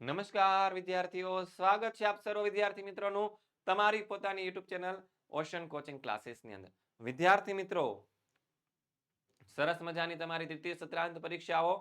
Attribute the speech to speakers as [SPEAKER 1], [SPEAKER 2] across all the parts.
[SPEAKER 1] નમસ્કાર વિદ્યાર્થીઓ, સ્વાગત છે આપ સર્વ વિદ્યાર્થી મિત્રોનું તમારી પોતાની યુટ્યુબ ચેનલ ઓશન કોચિંગ ક્લાસીસની અંદર. વિદ્યાર્થી મિત્રો, સરસ મજાની તમારી દ્વિતીય સત્રાંત પરીક્ષાઓ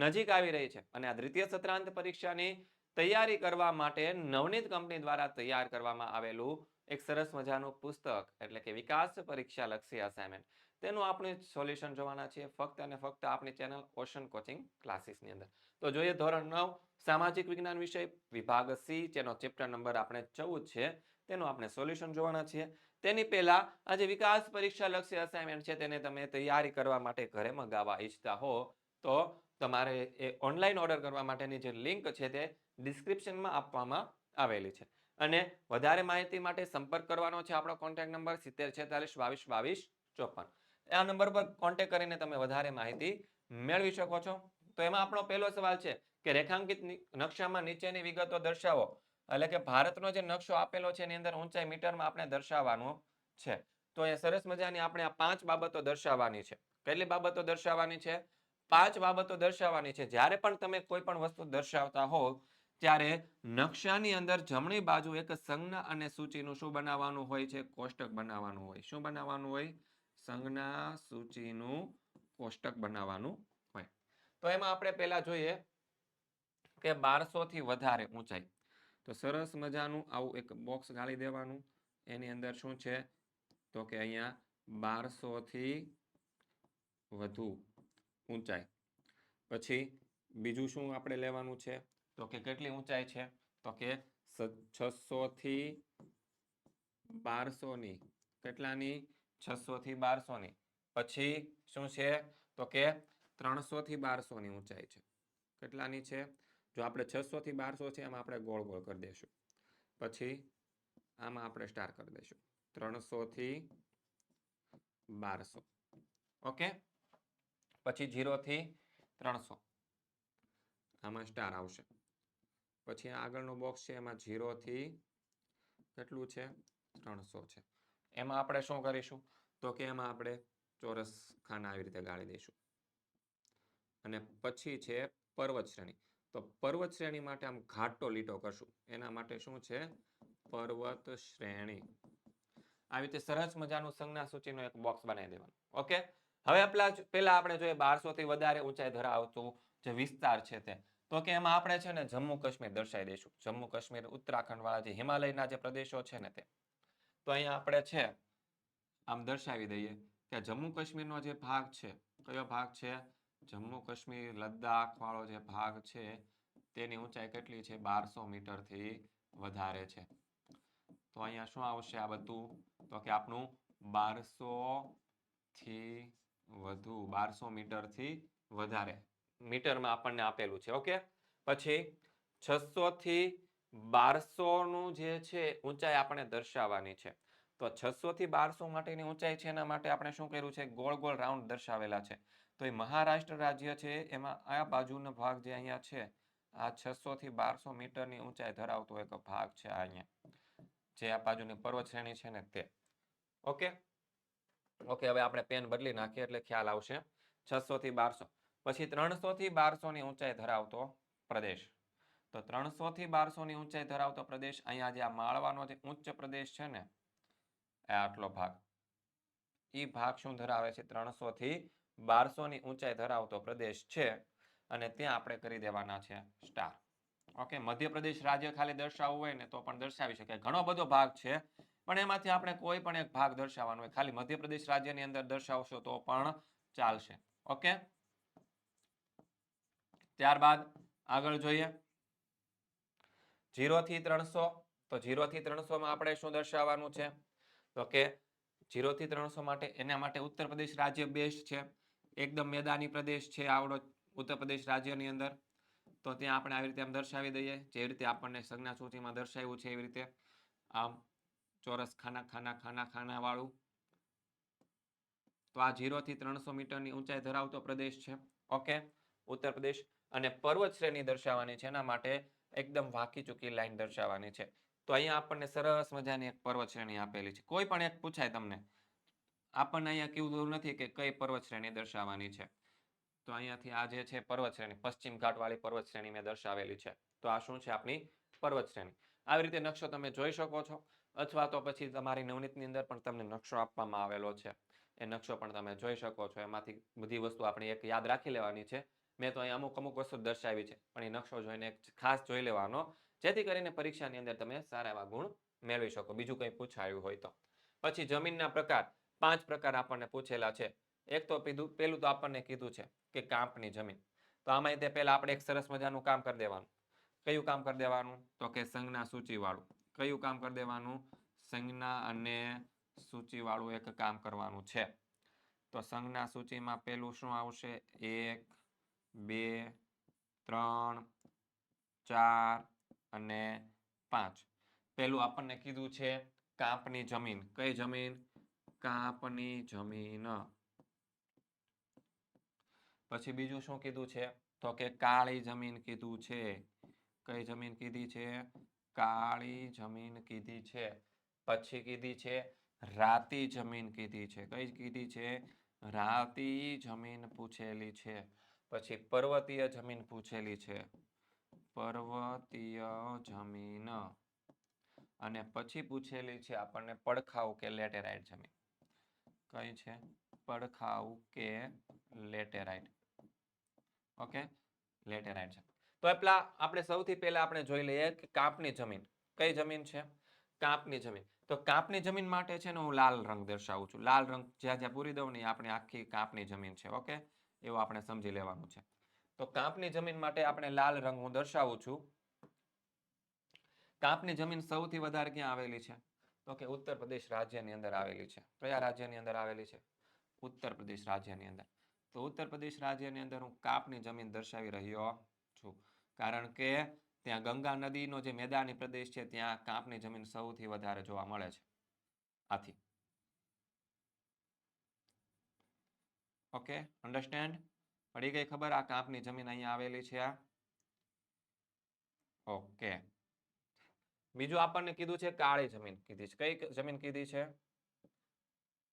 [SPEAKER 1] નજીક આવી રહી છે અને આ દ્વિતીય સત્રાંત પરીક્ષાની તૈયારી કરવા માટે નવનીત કંપની દ્વારા તૈયાર કરવામાં આવેલું એક સરસ મજાનું પુસ્તક, એટલે કે વિકાસ પરીક્ષા લક્ષી અસાઇનમેન્ટ તેનું આપણે સોલ્યુશન જોવાના છીએ ફક્ત અને ફક્ત આપણી ચેનલ ઓશન કોચિંગ ક્લાસીસની અંદર. તો જોઈએ ધોરણ નવ સામાજિક વિજ્ઞાન વિષય વિભાગ સી, જેનો ચેપ્ટર નંબર આપણે ચૌદ છે, તેનું આપણે સોલ્યુશન જોવાના છીએ. તેની પહેલા આજે વિકાસ પરીક્ષા લક્ષી અસાઇનમેન્ટ છે, તેને તમે તૈયારી કરવા માટે ઘરે મંગાવવા ઈચ્છતા હો, તો તમારે એ ઓનલાઈન ઓર્ડર કરવા માટેની જે લિંક છે, તે ડિસ્ક્રિપ્શનમાં આપવામાં આવેલી છે. અને વધારે માહિતી માટે સંપર્ક કરવાનો છે આપણો કોન્ટેક્ટ નંબર સિત્તેર છેતાલીસ બાવીસ બાવીસ ચોપન. આ નંબર પર કોન્ટેક્ટ કરીને તમે વધારે માહિતી મેળવી શકો છો. તો એમાં આપણો પહેલો સવાલ છે કે રેખાંકિત નકશામાં નીચેની વિગતો દર્શાવો. એટલે કે ભારતનો જે નકશો આપેલો છે, એની અંદર ઊંચાઈ મીટરમાં આપણે દર્શાવવાનું છે. તો એ સરસ મજાની આપણે આ પાંચ બાબતો દર્શાવવાની છે. કેટલી બાબતો દર્શાવવાની છે? પાંચ બાબતો દર્શાવવાની છે. જ્યારે પણ તમે કોઈ પણ વસ્તુ દર્શાવતા હો ત્યારે નકશાની અંદર જમણી બાજુ એક સંજ્ઞા અને સૂચિનું શું બનાવવાનું હોય છે? કોષ્ટક બનાવવાનું હોય. શું બનાવવાનું હોય? સંજ્ઞા, સૂચિનું કોષ્ટક બનાવવાનું હોય. તો એમાં આપણે પહેલા જોઈએ કે બારસો થી વધારે ઊંચાઈ. તો સરસ મજાનું આવું એક બોક્સ ગાળી દેવાનું. એની અંદર શું છે? તો કે અહીંયા બારસોથી વધુ ઊંચાઈ. પછી બીજું શું આપણે લેવાનું છે? તો કે કેટલી ઊંચાઈ છે? તો કે છસોથી બારસોની કેટલાની? છસોથી બારસોની પછી શું છે? તો કે ત્રણસોથી બારસોની ઊંચાઈ છે. કેટલાની છે? જો આપણે છસોથી બારસો છે, એમાં આપણે ગોળ ગોળ કરી દઈશું. પછી આમાં આપણે સ્ટાર કરી દઈશું. ત્રણસોથી બારસો. ઓકે? પછી જીરોથી ત્રણસો. આમાં સ્ટાર આવશે. પછી આગળનું બોક્સ છે, એમાં જીરોથી કેટલું છે? ત્રણસો છે. એમાં આપણે શું કરીશું? તો કે એમાં આપણે ચોરસ ખાના આવી રીતે ગાળી દઈશું. અને પછી છે, પર્વત શ્રેણી. તો પર્વત શ્રેણી માટે આમ ઘાટો લીટો કરશું. એના માટે શું છે? પર્વત શ્રેણી. આવી રીતે સરસ મજાનું સંજ્ઞા સૂચિનો એક બોક્સ બનાવી દેવાનું. ઓકે હવે પેલા પેલા આપણે જોઈએ બારસો થી વધારે ઊંચાઈ ધરાવતું જે વિસ્તાર છે તે. તો કે એમાં આપણે છે ને જમ્મુ કાશ્મીર દર્શાવી દઈશું. જમ્મુ કાશ્મીર ઉત્તરાખંડ વાળા જે હિમાલયના જે પ્રદેશો છે ને તે. તો અહીંયા આપણે છે, આમ દર્શાવી દઈએ કે જમ્મુ કાશ્મીરનો જે ભાગ છે, કયો ભાગ છે? જમ્મુ કાશ્મીર લદ્દાખ વાળો જે ભાગ છે, તેની ઊંચાઈ કેટલી છે? બારસો મીટરથી વધારે છે. તો અહીંયા શું આવશે આ બધું? તો કે આપણું બારસો થી વધુ, બારસો મીટરથી વધારે મીટરમાં આપણને આપેલું છે, ઓકે? પછી છસો થી બારસો નું જે છે, ઊંચાઈ આપણે દર્શાવવાની છે. તો છસો થી બારસો માટેની ઊંચાઈ છે, એના માટે આપણે શું કર્યું છે? ગોળ ગોળ રાઉન્ડ દર્શાવેલા છે. તો એ મહારાષ્ટ્ર રાજ્ય છે, એમાં આ બાજુનો ભાગ જે અહીંયા છે, આ છસો થી બારસો મીટરની ઊંચાઈ ધરાવતો એક ભાગ છે આ અહીંયા. જે આ બાજુની પર્વત શ્રેણી છે ને તે. ઓકે? ઓકે, હવે આપણે પેન બદલી નાખીએ એટલે ખ્યાલ આવશે. છસો થી બારસો. પછી ત્રણસો થી બારસો ની ઊંચાઈ ધરાવતો પ્રદેશ. તો ત્રણસો થી બારસો ની ઊંચાઈ ધરાવતો પ્રદેશ અહીંયા જે આ માળવાનો જે ઉચ્ચ પ્રદેશ છે ને આટલો ભાગ. એ ભાગ શું ધરાવે છે? ત્રણસો થી બારસો ની ઊંચાઈ ધરાવતો પ્રદેશ છે અને ત્યાં આપણે કરી દેવાના છે સ્ટાર. ઓકે, મધ્યપ્રદેશ રાજ્ય ખાલી દર્શાવવું હોય ને તો પણ દર્શાવી શકાય. ઘણો બધો ભાગ છે, પણ એમાંથી આપણે કોઈ પણ એક ભાગ દર્શાવવાનો હોય. ખાલી મધ્યપ્રદેશ રાજ્યની અંદર દર્શાવશો તો પણ ચાલશે. ઓકે? ત્યારબાદ આગળ જોઈએ. જીરો થી ત્રણસો, તો જીરો થી ત્રણસો માં આપણે શું દર્શાવવાનું છે? તો કે જીરો થી ત્રણસો માટે, એના માટે ઉત્તર પ્રદેશ રાજ્ય બેસ્ટ છે. એકદમ મેદાની પ્રદેશ છે આવડો ઉત્તર પ્રદેશ રાજ્યની અંદર. તો ત્યાં આપણે આવી રીતે આમ દર્શાવી દઈએ જેવી રીતે આપણને સંજ્ઞા સૂચિમાં દર્શાવ્યું છે એવી રીતે. આમ ચોરસ ખાના ખાના ખાના ખાના વાળું તો આ થી ત્રણસો મીટરની ઊંચાઈ ધરાવતો પ્રદેશ છે. ઓકે, ઉત્તર પ્રદેશ. અને પર્વત શ્રેણી દર્શાવવાની છે, એના માટે એકદમ વાકી ચૂકી લાઈન દર્શાવવાની છે. તો અહીંયા આપણને સરસ મજાની એક પર્વત શ્રેણી આપેલી છે. કોઈ પણ એક પૂછાય તમને આપણને અહીંયા કેવું નથી કે કઈ પર્વત શ્રેણી દર્શાવવાની છે. તો અહીંયાથી આ જે છે પર્વત શ્રેણી પશ્ચિમ ઘાટવાળી પર્વત શ્રેણી મેં દર્શાવેલી છે. તો આ શું છે આપણી પર્વત શ્રેણી આવી રીતે નકશો તમે જોઈ શકો છો. અથવા તો પછી તમારી નવનીતની અંદર પણ તમને નકશો આપવામાં આવેલો છે. એ નકશો પણ તમે જોઈ શકો છો. એમાંથી બધી વસ્તુ આપણે એક યાદ રાખી લેવાની છે. મેં તો અહીં અમુક અમુક વસ્તુ દર્શાવી છે. પણ એ નકશો જોઈને એક ખાસ જોઈ લેવાનો. જેથી કરીને પરીક્ષાની અંદર તમે સારા એવા ગુણ મેળવી શકો. બીજું કંઈ પૂછાયું હોય તો. પછી જમીનના પ્રકાર. પાંચ પ્રકાર આપણને પૂછેલા છે. એક તો પીધું, પેલું તો આપણને કીધું છે કે કાંપની જમીન. તો આમાં તે પહેલાં આપણે એક સરસ મજાનું કામ કરી દેવાનું. કયું કામ કરી દેવાનું? તો કે સંજ્ઞા સૂચિવાળું. કયું કામ કરી દેવાનું? સંજ્ઞા અને સૂચિવાળું એક કામ કરવાનું છે. તો સંજ્ઞા સૂચિમાં પેલું શું આવશે? એક, બે, ત્રણ, ચાર અને પાંચ. પેલું આપણને કીધું છે કાંપની જમીન. કઈ જમીન? કાંપની જમીન. પછી બીજું શું કીધું છે? તો કે કાળી જમીન કીધું છે. કઈ જમીન કીધી છે? કાળી જમીન કીધી છે. પછી કીધી છે રાતી જમીન કીધી છે. કઈ કીધી છે? રાતી જમીન પૂછેલી છે. પછી પર્વતીય જમીન પૂછેલી છે. પર્વતીય જમીન. અને પછી પૂછેલી છે આપણને પડખાઉ કે લેટેરાઇટ જમીન. કઈ છે? પડખાઉ કે લેટેરાઇટ. ઓકે? લેટેરાઇટ છે. તો એટલા આપણે સૌથી પહેલા આપણે જોઈ લઈએ કે કાપની જમીન. કઈ જમીન છે? કાપની જમીન. તો કાપની જમીન માટે છે ને હું લાલ રંગ દર્શાવું છું. લાલ રંગ જ્યાં જ્યાં પૂરી દઉં ને આપણી આખી કાપની જમીન છે. ઓકે? એવું આપણે સમજી લેવાનું છે. તો કાપની જમીન માટે આપણે લાલ રંગ હું દર્શાવું છું. કાપની જમીન સૌથી વધારે ક્યાં આવેલી છે? તો કે ઉત્તર પ્રદેશ રાજ્યની અંદર આવેલી છે. કયા રાજ્યની અંદર આવેલી છે? ઉત્તર પ્રદેશ રાજ્યની અંદર. તો ઉત્તર પ્રદેશ રાજ્યની અંદર હું કાપની જમીન દર્શાવી રહ્યો છું. કારણ કે ત્યાં ગંગા નદીનો જે મેદાની પ્રદેશ છે, ત્યાં કાપની જમીન સૌથી વધારે જોવા મળે છે. આથી. ઓકે અન્ડરસ્ટેન્ડ પડી ગઈ ખબર આ કાપની જમીન અહીંયા આવેલી છે આ? ઓકે. બીજું આપણને કીધું છે કાળી જમીન કીધી છે. કઈ જમીન કીધી છે?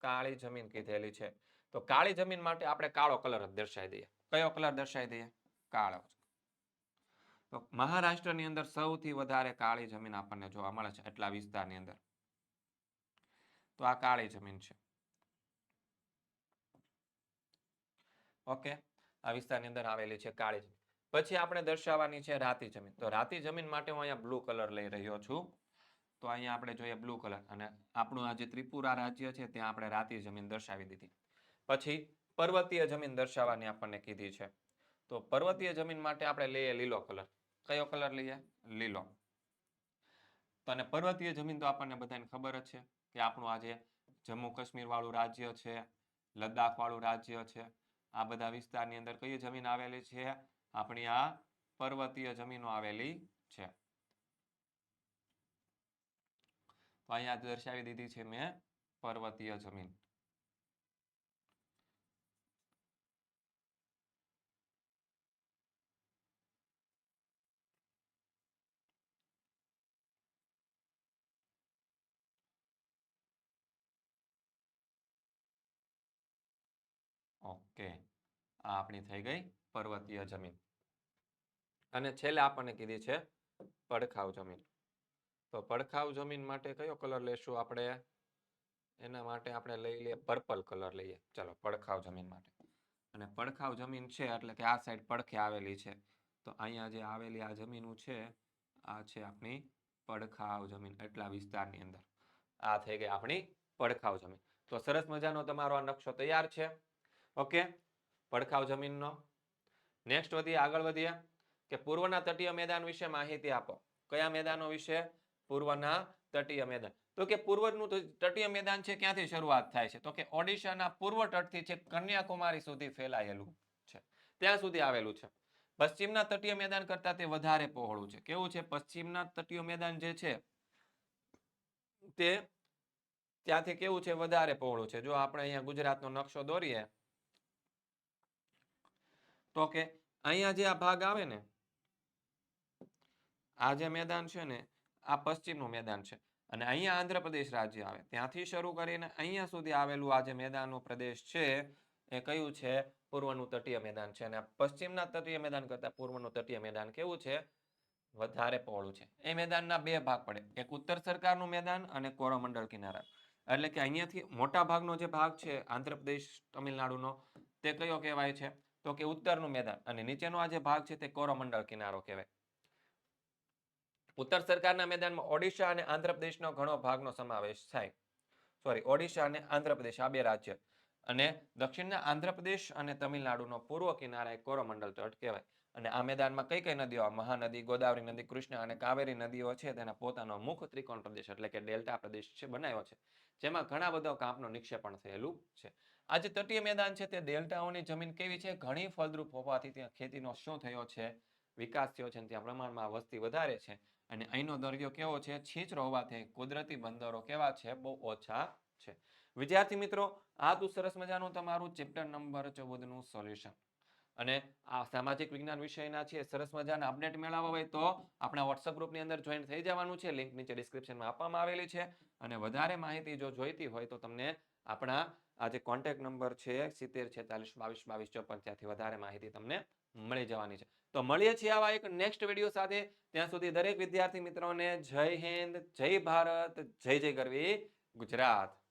[SPEAKER 1] કાળી જમીન કીધેલી છે. તો કાળી જમીન માટે આપણે કાળો કલર દર્શાવી દઈએ. કયો કલર દર્શાવી દઈએ? કાળો તો મહારાષ્ટ્રની અંદર સૌથી વધારે કાળી જમીન આપણને જોવા મળે છે એટલા વિસ્તારની અંદર. તો આ કાળી જમીન છે. ઓકે. આ વિસ્તારની અંદર આવેલી છે કાળી જમીન. પછી આપણે દર્શાવવાની છે રાતી જમીન. તો રાતી જમીન માટે હું અહીંયા બ્લુ કલર લઈ રહ્યો છું. તો અહીંયા આપણે જોઈએ બ્લુ કલર. અને આપણું આ જે ત્રિપુરા રાજ્ય છે, ત્યાં આપણે રાતી જમીન દર્શાવી દીધી. પછી પર્વતીય જમીન દર્શાવવાની આપણને કીધી છે. તો પર્વતીય જમીન માટે આપણે લઈએ લીલો કલર. કયો કલર લઈએ? લીલો. તો અને પર્વતીય જમીન તો આપણને બધાને ખબર જ છે કે આપણું આજે જમ્મુ કાશ્મીર વાળું રાજ્ય છે, લદ્દાખ વાળું રાજ્ય છે, આ બધા વિસ્તારની અંદર કઈ જમીન આવેલી છે? આપણી આ પર્વતીય જમીનો આવેલી છે. તો અહીંયા દર્શાવી દીધી છે મેં પર્વતીય જમીન. ઓકે, આ આપણી થઈ ગઈ પર્વતીય જમીન. અને છેલ્લે આપણને કીધી છે પડખાવ જમીન. તો પડખાવ જમીન માટે કયો કલર લેશું આપણે? એના માટે આપણે લઈ લઈએ પર્પલ કલર લઈએ. ચલો, પડખાવ જમીન માટે. અને પડખાવ જમીન છે એટલે કે આ સાઈડ પડખે આવેલી છે. તો અહીંયા જે આવેલી આ જમીનું છે, આ છે આપણી પડખાવ જમીન એટલા વિસ્તારની અંદર. આ થઈ ગઈ આપણી પડખાવ જમીન. તો સરસ મજાનો તમારો આ નકશો તૈયાર છે. ઓકે? પડખાવ જમીનનો. નેક્સ્ટ વધીએ, આગળ વધીએ. કે પૂર્વના તટીય મેદાન વિશે માહિતી આપો. કયા મેદાનો વિશે? પૂર્વના તટીય મેદાન. તો કે પૂર્વનું તટીય મેદાન છે, ક્યાંથી શરૂઆત થાય છે? તો કે ઓડિશાના પૂર્વ તટથી છે, કન્યાકુમારી સુધી ફેલાયેલું છે. ત્યાં સુધી આવેલું છે. પશ્ચિમના તટીય મેદાન કરતા તે વધારે પહોળું છે. કેવું છે? પશ્ચિમના તટીય મેદાન જે છે, તે ત્યાંથી કેવું છે? વધારે પહોળું છે. જો આપણે અહીંયા ગુજરાતનો નકશો દોરીએ, તો કે અહીંયા જે આ ભાગ આવે ને આ જે મેદાન છે ને, આ પશ્ચિમનું મેદાન છે. અને અહીંયા આંધ્રપ્રદેશ રાજ્ય આવે. ત્યાંથી શરૂ કરીને અહીંયા સુધી આવેલું આ જે મેદાનનો પ્રદેશ છે, એ કયું છે? પૂર્વનું તટીય મેદાન છે. અને પશ્ચિમના તટીય મેદાન કરતાં પૂર્વનું તટીય મેદાન કેવું છે? વધારે પહોળું છે. એ મેદાનના બે ભાગ પડે. એક ઉત્તર સરકારનું મેદાન અને કોરોમંડળ કિનારા. એટલે કે અહીંયાથી મોટા ભાગનો જે ભાગ છે, આંધ્રપ્રદેશ, તમિલનાડુનો, તે કયો કહેવાય છે? તો કે ઉત્તરનું મેદાન. અને નીચેનો આ જે ભાગ છે, તે કોરોમંડળ કિનારો કહેવાય. ઉત્તર સરકારના મેદાનમાં ઓડિશા અને આંધ્રપ્રદેશનો ઘણો ભાગનો સમાવેશ થાય. સોરી ઓડિશા અને આંધ્રપ્રદેશ આ બે રાજ્ય. અને દક્ષિણના આંધ્રપ્રદેશ અને તમિલનાડુનો પૂર્વ કિનારા એ કોરોમંડલ તટ કહેવાય. અને આ મેદાનમાં કઈ કઈ નદીઓ મહાનદી, ગોદાવરી નદી, કૃષ્ણ અને કાવેરી નદીઓ છે, તેના પોતાનો મુખ ત્રિકોણ પ્રદેશ એટલે કે ડેલ્ટા પ્રદેશ છે, બનાવ્યો છે. જેમાં ઘણા બધા કાંપનું નિક્ષેપણ થયેલું છે. આ જે તટીય મેદાન છે, તે ડેલ્ટાઓની જમીન કેવી છે? ઘણી ફળદ્રુપ હોવાથી ત્યાં ખેતીનો શું થયો છે? વિકાસ થયો છે ત્યાં પ્રમાણમાં વસ્તી વધારે છે. અને અહીંનો દરિયો કેવો છે? છીછરો હોવાથી કુદરતી બંદરો કેવા છે? બહુ ઓછા છે. વિદ્યાર્થી મિત્રો, આ તું સરસ મજાનું તમારું ચેપ્ટર નંબર ચૌદનું સોલ્યુશન. અને આ સામાજિક વિજ્ઞાન વિષયના છે, સરસ મજાના અપડેટ મેળવવા હોય તો આપણા વોટ્સઅપ ગ્રુપની અંદર જોઈન થઈ જવાનું છે. લિંક નીચે ડિસ્ક્રિપ્શનમાં આપવામાં આવેલી છે. અને વધારે માહિતી જો જોઈતી હોય તો તમને આપણા આ જે કોન્ટેક્ટ નંબર છે, સિત્તેર, છેતાલીસ, બાવીસ બાવીસ, ચોપન, ત્યાંથી વધારે માહિતી તમને મળી જવાની છે. તો મળીએ છીએ આવા એક નેક્સ્ટ વીડિયો સાથે. ત્યાં સુધી દરેક વિદ્યાર્થી મિત્રોને જય હિન્દ, જય ભારત, જય જય ગરવી, ગુજરાત.